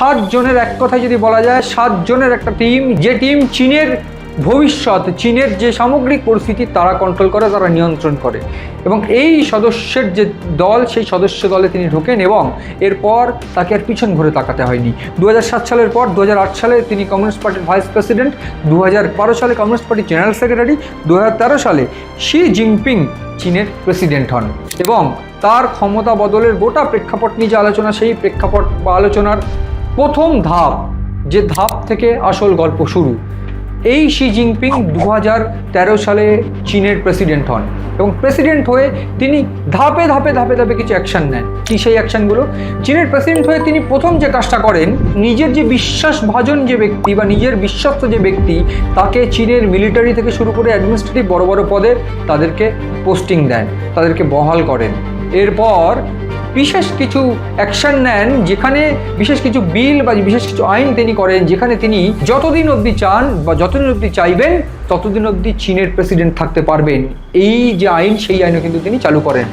সাত জনের এক কথায় যদি বলা যায় সাত জনের একটা টিম যে টিম চীনের ভবিষ্যৎ, চীনের যে সামগ্রিক পরিস্থিতি, তারা কন্ট্রোল করে, তারা নিয়ন্ত্রণ করে। এবং এই সদস্যের যে দল, সেই সদস্য দলে তিনি ঢোকেন এবং এরপর তাকে আর পিছন ঘুরে তাকাতে হয়নি। দু সালের পর দু হাজার আট সালে তিনি কমিউনিস্ট পার্টির ভাইস প্রেসিডেন্ট দু হাজার বারো সালে কমিউনিস্ট পার্টির জেনারেল সেক্রেটারি দু হাজার তেরো সালে শি জিনপিং চীনের প্রেসিডেন্ট হন। এবং তার ক্ষমতা বদলের গোটা প্রেক্ষাপট নিয়ে যে আলোচনা, সেই প্রেক্ষাপট বা আলোচনার প্রথম ধাপ, যে ধাপ থেকে আসল গল্প শুরু। এই শি জিনপিং দু সালে চীনের প্রেসিডেন্ট হন এবং প্রেসিডেন্ট হয়ে তিনি ধাপে ধাপে ধাপে ধাপে কিছু অ্যাকশন নেন। কি সেই অ্যাকশনগুলো? চীনের প্রেসিডেন্ট হয়ে তিনি প্রথম যে কাজটা করেন, নিজের যে বিশ্বাসভাজন যে ব্যক্তি বা নিজের বিশ্বস্ত যে ব্যক্তি, তাকে চীনের মিলিটারি থেকে শুরু করে অ্যাডমিনিস্ট্রেটিভ বড় বড় পদে তাদেরকে পোস্টিং দেন, তাদেরকে বহাল করেন। এরপর বিশেষ কিছু অ্যাকশন নেন যেখানে বিশেষ কিছু বিল বা বিশেষ কিছু আইন তিনি করেন, যেখানে তিনি যতদিন অবধি চান বা যতদিন অবধি চাইবেন, ততদিন অবধি চীনের প্রেসিডেন্ট থাকতে পারবেন। এই যে আইন, সেই আইনও কিন্তু তিনি চালু করেন।